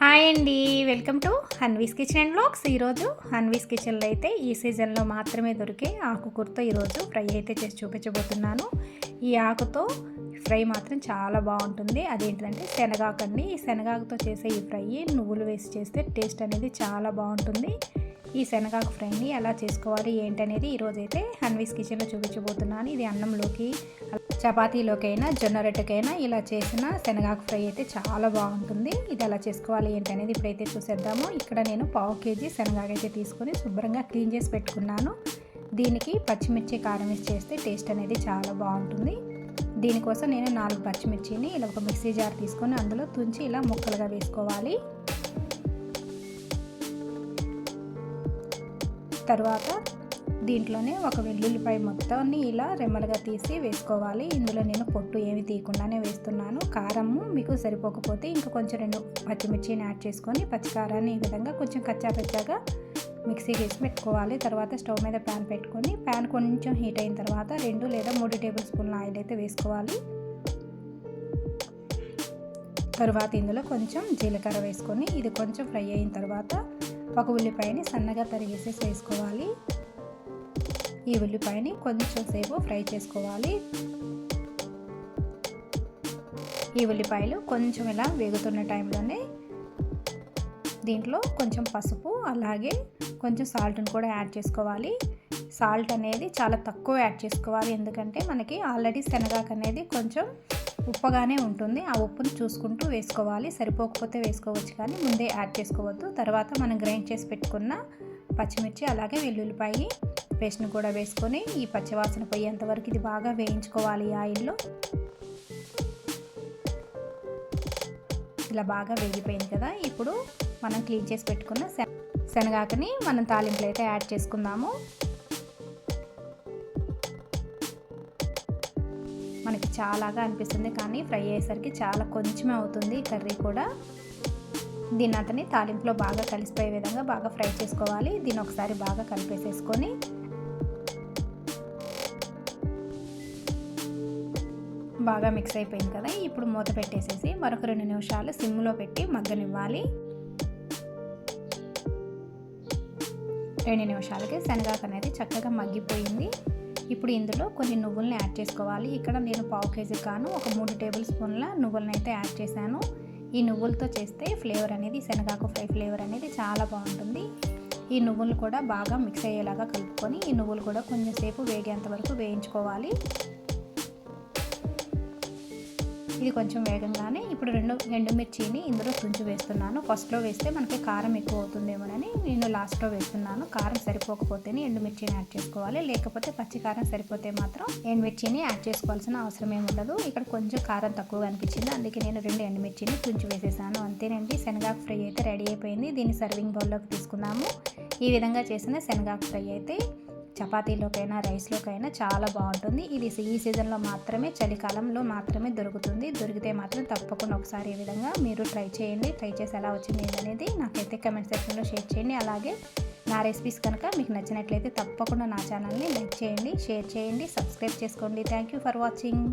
Hi అండి. Welcome to Hanvi's kitchen and blogs ఈరోజు హన్వీస్ కిచెన్లో అయితే ఈ సీజన్లో మాత్రమే దొరికే ఆకుకూరతో ఈరోజు ఫ్రై అయితే చేసి చూపించబోతున్నాను. ఈ ఆకుతో ఫ్రై మాత్రం చాలా బాగుంటుంది. అదేంటంటే శనగాకు అండి ఈ శనగాకుతో చేసే ఈ ఫ్రై నువ్వులు వేసి చేస్తే టేస్ట్ అనేది చాలా బాగుంటుంది. ఈ శనగాకు ఫ్రైని ఎలా చేసుకోవాలి ఏంటనేది ఈరోజైతే హన్వీస్ కిచెన్లో చూపించబోతున్నాను. ఇది అన్నంలోకి చపాతీలోకైనా జొన్న రొట్టెకైనా ఇలా చేసిన శనగాకు ఫ్రై అయితే చాలా బాగుంటుంది. ఇది ఎలా చేసుకోవాలి ఏంటనేది ఇప్పుడైతే చూసేద్దాము. ఇక్కడ నేను పావు కేజీ శనగాకు అయితే తీసుకొని శుభ్రంగా క్లీన్ చేసి పెట్టుకున్నాను. దీనికి పచ్చిమిర్చి కారం వేసి చేస్తే టేస్ట్ అనేది చాలా బాగుంటుంది. దీనికోసం నేను నాలుగు పచ్చిమిర్చిని ఇలా ఒక మిక్సీ జార్ తీసుకొని అందులో తుంచి ఇలా ముక్కలుగా వేసుకోవాలి. తర్వాత దీంట్లోనే ఒక వెల్లుల్లిపాయ మొత్తాన్ని ఇలా రెమ్మలుగా తీసి వేసుకోవాలి. ఇందులో నేను పొట్టు ఏమి తీయకుండానే వేస్తున్నాను. కారము మీకు సరిపోకపోతే ఇంకా కొంచెం రెండు పచ్చిమిర్చిని యాడ్ చేసుకొని పచ్చికారాన్ని ఈ విధంగా కొంచెం కచ్చా పెచ్చాగా మిక్సీకి వేసి పెట్టుకోవాలి. తర్వాత స్టవ్ మీద ప్యాన్ పెట్టుకొని ప్యాన్ కొంచెం హీట్ అయిన తర్వాత రెండు లేదా మూడు టేబుల్ స్పూన్ల ఆయిల్ అయితే వేసుకోవాలి. తర్వాత ఇందులో కొంచెం జీలకర్ర వేసుకొని ఇది కొంచెం ఫ్రై అయిన తర్వాత ఒక ఉల్లిపాయని సన్నగా తరిగేసేసి వేసుకోవాలి ఈ ఉల్లిపాయని కొంచెం సేపు ఫ్రై చేసుకోవాలి. ఈ ఉల్లిపాయలు కొంచెం ఇలా వేగుతున్న టైంలోనే దీంట్లో కొంచెం పసుపు అలాగే కొంచెం సాల్ట్ని కూడా యాడ్ చేసుకోవాలి. సాల్ట్ అనేది చాలా తక్కువ యాడ్ చేసుకోవాలి. ఎందుకంటే మనకి ఆల్రెడీ శనగాకు అనేది కొంచెం ఉప్పగానే ఉంటుంది. ఆ ఉప్పుని చూసుకుంటూ వేసుకోవాలి. సరిపోకపోతే వేసుకోవచ్చు కానీ ముందే యాడ్ చేసుకోవద్దు. తర్వాత మనం గ్రైండ్ చేసి పెట్టుకున్న పచ్చిమిర్చి అలాగే వెల్లుల్లిపాయి పేస్ట్ని కూడా వేసుకొని ఈ పచ్చివాసన పోయేంతవరకు ఇది బాగా వేయించుకోవాలి ఆయిల్లో. ఇలా బాగా వేగిపోయింది కదా. ఇప్పుడు మనం క్లీన్ చేసి పెట్టుకున్న శనగాకని మనం తాలింపులు అయితే యాడ్ చేసుకుందాము. మనకి చాలాగా అనిపిస్తుంది. కానీ ఫ్రై అయ్యేసరికి చాలా కొంచెమే అవుతుంది కర్రీ కూడా. దీన్ని అతని తాలింపులో బాగా కలిసిపోయే విధంగా బాగా ఫ్రై చేసుకోవాలి. దీన్ని ఒకసారి బాగా కలిపేసేసుకొని. బాగా మిక్స్ అయిపోయింది కదా ఇప్పుడు మూత పెట్టేసేసి మరొక రెండు నిమిషాలు సిమ్లో పెట్టి మగ్గనివ్వాలి. రెండు నిమిషాలకి శనగాకు అనేది చక్కగా మగ్గిపోయింది. ఇప్పుడు ఇందులో కొన్ని నువ్వుల్ని యాడ్ చేసుకోవాలి. ఇక్కడ నేను పావు కేజీ కాను ఒక మూడు టేబుల్ స్పూన్ల నువ్వులను అయితే యాడ్ చేశాను. ఈ నువ్వులతో చేస్తే ఫ్లేవర్ అనేది శనగాకు ఫ్రై ఫ్లేవర్ అనేది చాలా బాగుంటుంది. ఈ నువ్వులు కూడా బాగా మిక్స్ అయ్యేలాగా కలుపుకొని ఈ నువ్వులు కూడా కొంచెం సేపు వేగేంత వరకు వేయించుకోవాలి. ఇది కొంచెం వేగంగానే ఇప్పుడు రెండు ఎండుమిర్చిని ఇందులో తుంచి వేస్తున్నాను. ఫస్ట్లో వేస్తే మనకి కారం ఎక్కువ అవుతుందేమోనని నేను లాస్ట్లో వేస్తున్నాను. కారం సరిపోకపోతేనే ఎండుమిర్చిని యాడ్ చేసుకోవాలి. లేకపోతే పచ్చి కారం సరిపోతే మాత్రం ఎండుమిర్చిని యాడ్ చేసుకోవాల్సిన అవసరం ఏమి ఉండదు. ఇక్కడ కొంచెం కారం తక్కువగా అనిపించింది. అందుకే నేను రెండు ఎండుమిర్చిని తుంచి వేసేసాను. అంతేనండి. శనగాకు ఫ్రై అయితే రెడీ అయిపోయింది. దీన్ని సర్వింగ్ బౌల్లోకి తీసుకున్నాము ఈ విధంగా చేసిన శనగాకు ఫ్రై అయితే చపాతీలోకైనా రైస్లోకైనా చాలా బాగుంటుంది. ఇది ఈ సీజన్లో మాత్రమే చలికాలంలో మాత్రమే దొరుకుతుంది. దొరికితే మాత్రం తప్పకుండా ఒకసారి ఈ విధంగా మీరు ట్రై చేయండి. ట్రై చేసి ఎలా వచ్చింది అనేది నాకైతే కమెంట్ సెక్షన్లో షేర్ చేయండి. అలాగే నా రెసిపీస్ కనుక మీకు నచ్చినట్లయితే తప్పకుండా నా ఛానల్ని లైక్ చేయండి షేర్ చేయండి సబ్స్క్రైబ్ చేసుకోండి. Thank you for watching.